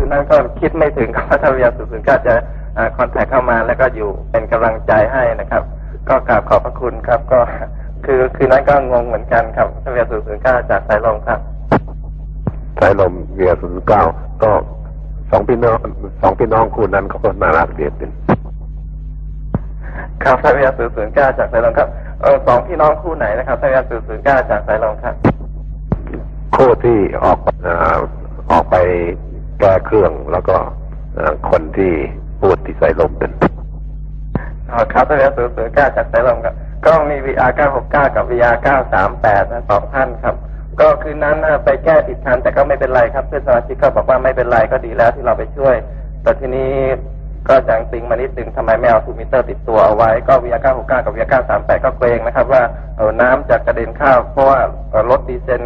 คือนั่นก็คิดไม่ถึงครับว่าทวีศูนย์ศูนย์เก้าจะคอนแทคเข้ามาแล้วก็อยู่เป็นกำลังใจให้นะครับ ก็กราบขอบพระคุณครับก็คือคือนั้นก็งงเหมือนกันครับทวีศูนย์ศูนย์เก้าจากสายลมครับสายลมเวียศูนย์เก้าก็สองพี่น้องสองพี่น้องคู่นั้นเขาก็น่ารักเดียดเป็นครับทวีศูนย์ศูนย์เก้าจากสายลมครับเออสองพี่น้องคู่ไหนนะครับทวีศูนย์ศูนย์เก้าจากสายลมครับคู่ที่ออกเอ่อออกไป แก้เครื่องแล้วก็คนที่พูดที่ใสายลมเป็นอ๋อครับทวีศูนย์ศูนย์เก้าจากสายลมครับ ก็มี VR 969 กับ VR 938นะสองท่านครับ ก็คืนนั้นไปแก้ผิดทันแต่ก็ไม่เป็นไรครับ เพื่อนสมาชิกก็บอกว่าไม่เป็นไรก็ดีแล้วที่เราไปช่วย แต่ทีนี้ก็จังติงมานิดนึงทำไมไม่เอาทูมิเตอร์ติดตัวเอาไว้ ก็ VR 969 กับ VR 938 ก็เกรงนะครับ ว่าเออน้ำจะกระเด็นเข้าเพราะว่ารถดีเซล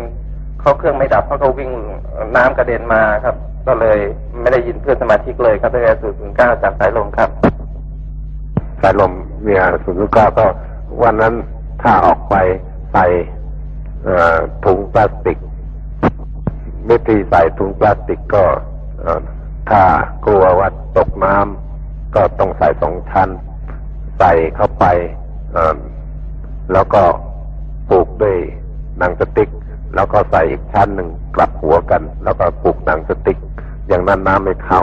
เขาเครื่องไม่ดับเพราะเขาวิ่งน้ำกระเด็นมาครับ ก็เลยไม่ได้ยินเพื่อนสมาชิกเลยครับทวีศูนย์เก้าจากสายลมครับ สายลมเวียศูนย์เก้าก็วันนั้นถ้าออกไปใส่ถุงพลาสติกวิธีใส่ถุงพลาสติกก็ถ้ากลัวว่าตกน้ำก็ต้องใส่สองชั้น ใส่เข้าไปแล้วก็ผูกด้วยหนังสติ๊ก แล้วก็ใส่อีกชั้นหนึ่งกลับหัวกัน แล้วก็ผูกหนังสติ๊ก อย่างนั้นน้ำไม่เข้า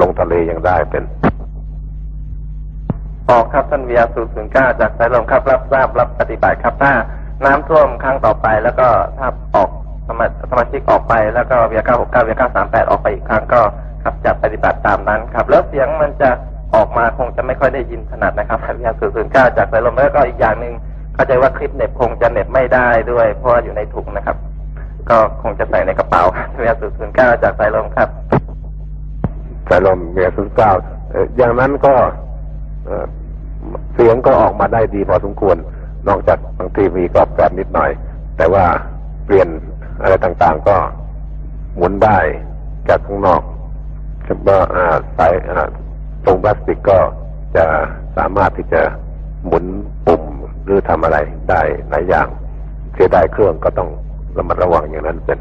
ลงทะเลยังได้เป็นออกครับท่านเวียศูนย์ศูนย์เก้าจากสายลมครับรับทราบรับปฏิบัติครับถ้าน้ำท่วมครั้งต่อไป แล้วก็ถ้าออกสมาสมาชิกออกไปแล้วก็เวียเก้าหกเก้าเวียเก้าสามแปดออกไปอีกครั้งก็ครับจะปฏิบัติตามนั้นครับ แล้วเสียงมันจะออกมาคงจะไม่ค่อยได้ยินถนัดนะครับท่านเวียศูนย์ศูนย์เก้าจากสายลมแล้วก็อีกอย่างหนึ่งเข้าใจว่าคลิปเน็บคงจะเน็บไม่ได้ด้วย เพราะว่าอยู่ในถุงนะครับ ก็คงจะใส่ในกระเป๋าเวียศูนย์ศูนย์เก้าจากสายลมครับ สายลมเมียศูนเก้าอย่างนั้นก็เสียงก็ออกมาได้ดีพอสมควร นอกจากบางทีมีกรอบแกรบนิดหน่อย แต่ว่าเปลี่ยนอะไรต่างๆก็หมุนได้จากข้างนอกเฉพาะสายตรงพลาสติกก็จะสามารถที่จะหมุนปุ่มหรือทำอะไรได้หลายอย่างเสียดายเครื่องก็ต้องระมัดระวังอย่างนั้นเป็น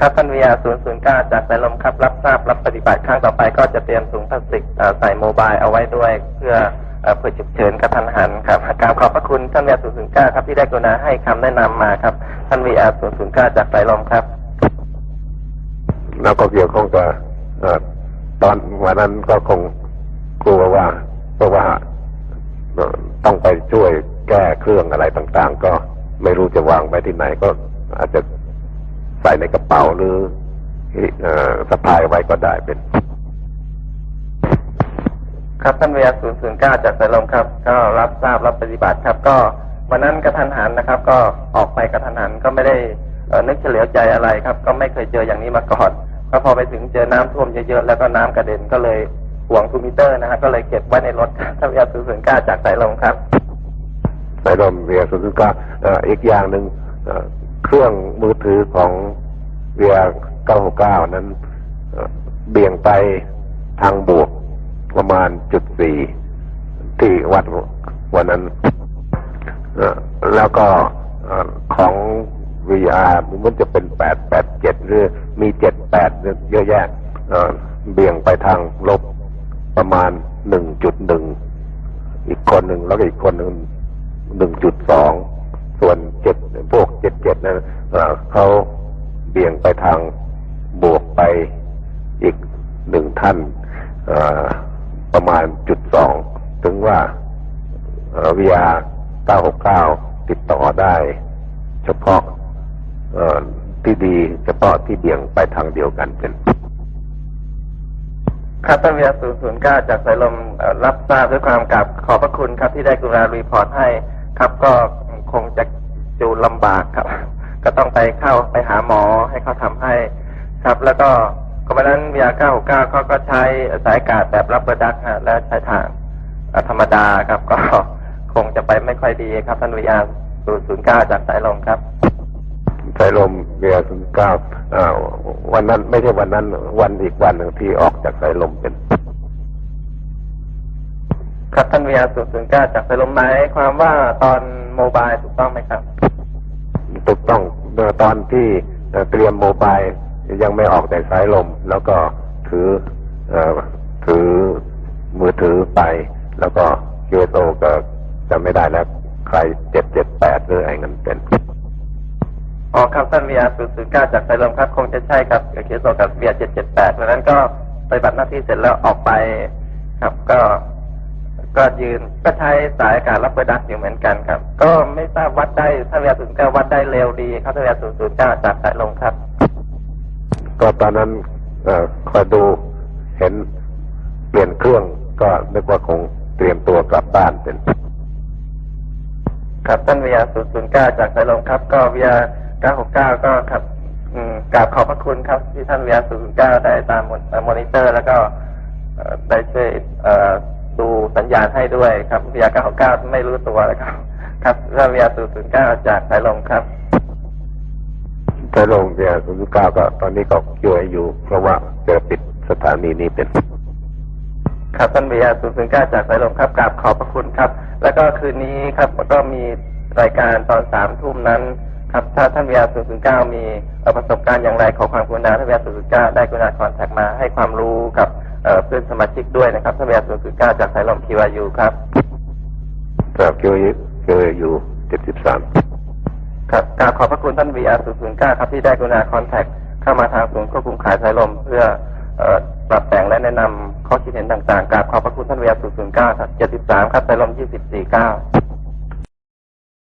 ครับท่านวิยา009 จากสายลมครับ รับทราบรับปฏิบัติครั้งต่อไปก็จะเตรียมถุงพลาสติกใส่โมบายเอาไว้ด้วย เพื่อเพื่อฉุกเฉินกระทันหันครับกราบขอบพระคุณท่านวิยา009 ครับที่ได้กรุณาให้คำแนะนำมาครับ ท่านวิยา009 จากสายลมครับ แล้วก็เกี่ยวข้องกับตอนวันนั้นก็คงกลัวว่าเพราะว่าต้องไปช่วยแก้เครื่องอะไรต่างๆ ก็ไม่รู้จะวางไว้ที่ไหนก็อาจจะ ส่ในกระเป๋าหรือเอ่อสะพายไว้ก็ได้เป็น ครับท่านวิยา009 จากสายลมครับ ก็รับทราบรับปฏิบัติครับ ก็วันนั้นกระทันหันนะครับ ก็ออกไปกระทันหันก็ไม่ได้เอ่อนึกเฉลียวใจอะไรครับ ก็ไม่เคยเจออย่างนี้มาก่อนก็พอไปถึงเจอน้ำท่วมเยอะๆแล้วก็น้ำกระเด็นก็เลยห่วงทูมิเตอร์นะฮะก็เลยเก็บไว้ในรถท่านวิยา009 จากสายลมครับสายลมเวียศูนย์เก้าอีกอย่างหนึ่ง เครื่องมือถือของเวียเก้าหกเก้านั้นเบี่ยงไปทางบวกประมาณจุดสี่ที่วัดวันนั้น แล้วก็เอ่อของ VR มันจะเป็นแปดแปดเจ็ดหรือมีเจ็ดแปดเยอะแยะเอ่อเบี่ยงไปทางลบประมาณหนึ่งจุดหนึ่งอีกคนหนึ่งแล้วก็อีกคนหนึ่งหนึ่งจุดสอง ส่วนเจ็ดพวกเจ็ดเจ็ดนั้นเขาเบี่ยงไปทางบวกไปอีกหนึ่งท่านประมาณจุดสองถึงว่าวิยาเก้าหกเก้าติดต่อได้ เฉพาะที่ดีเฉพาะที่เบี่ยงไปทางเดียวกันเป็นครับท่านวิยา009 จากสายลมรับทราบด้วยความกราบขอบพระคุณครับที่ได้กรุณารีพอร์ตให้ ครับก็คงจะ ลำบากครับ ก็ต้องไปเข้าไปหาหมอให้เขาทำให้ครับ แล้วก็ก็วันนั้นวิยา969เขาก็ใช้สายอากาศแบบรับเบอร์ดักฮะและใช้ทางเอ่อธรรมดาครับ ก็คงจะไปไม่ค่อยดีครับท่านวิยา009จากสายลมครับสายลมเบียร์ศูนย์เก้าวันนั้นไม่ใช่วันนั้น วันอีกวันหนึ่งที่ออกจากสายลมเป็น ครับท่านวิยา009จากสายลมหมายความว่าตอนโมบายถูกต้องไหมครับ ถูกต้องเมื่อตอนที่เตรียมโมบายยังไม่ออกแต่สายลม แล้วก็ถืออถือมือถือไป แล้วก็เกโตก็จะไม่ได้แล้วใครเจ็ดเจ็ดแปดหรือไอเงินเป็นอ๋อครับท่าน VR 009จากสายลมครับ คงจะใช่ครับเคสโซกับ VR 778เพราะนั้นก็ไปฏิบัติหน้าที่เสร็จแล้วออกไปครับก็ ก็ยืนก็ใช้สายอากาศรับเบอร์ดักอยู่เหมือนกันครับ ก็ไม่ทราบวัดได้ท่าน VR 009วัดได้เร็วดีครับท่าน VR 009จากสายลมครับ ก็ตอนนั้นเออคอยดูเห็นเปลี่ยนเครื่องก็นึกว่าคงเตรียมตัวกลับบ้านเป็น ครับท่าน VR 009จากสายลมครับ ก็ VR 969ก็ครับอืมกราบขอบพระคุณครับ ที่ท่าน VR 009ได้ตามมอนิเตอร์ แล้วก็เอ่อได้ช่วยเอ่อดู สัญญาณให้ด้วยครับ VR 969ไม่รู้ตัวเลยครับ ครับท่าน VR 009จากสายลมครับถ้าลงเบียร์ศูนย์เก้าก็ตอนนี้ก็คิวไออยู่เพราะว่าจะปิดสถานีนี้เป็น ครับท่าน VR 009จากสายลมครับกราบขอบพระคุณครับ แล้วก็คืนนี้ครับก็มีรายการตอนสามทุ่มนั้นครับถ้าท่าน VR 009มีเอ่อประสบการณ์อย่างไรขอความกรุณาท่าน VR 009ได้กรุณาคอนแทคมาให้ความรู้กับ เอ่อเพื่อนสมาชิกด้วยนะครับท่าน VR 009จากสายลม QRU ครับ ครับคิวคิวอยู่เจ็ดสิบสามครับกราบขอบพระคุณท่าน VR 009ครับที่ได้กรุณาคอนแทคเข้ามาทางศูนย์ควบคุมขายสายลมเพื่อเอ่อปรับแต่งและแนะนำข้อคิดเห็นต่างๆกราบขอบพระคุณท่าน VR 009ครับ73ครับสายลม24 9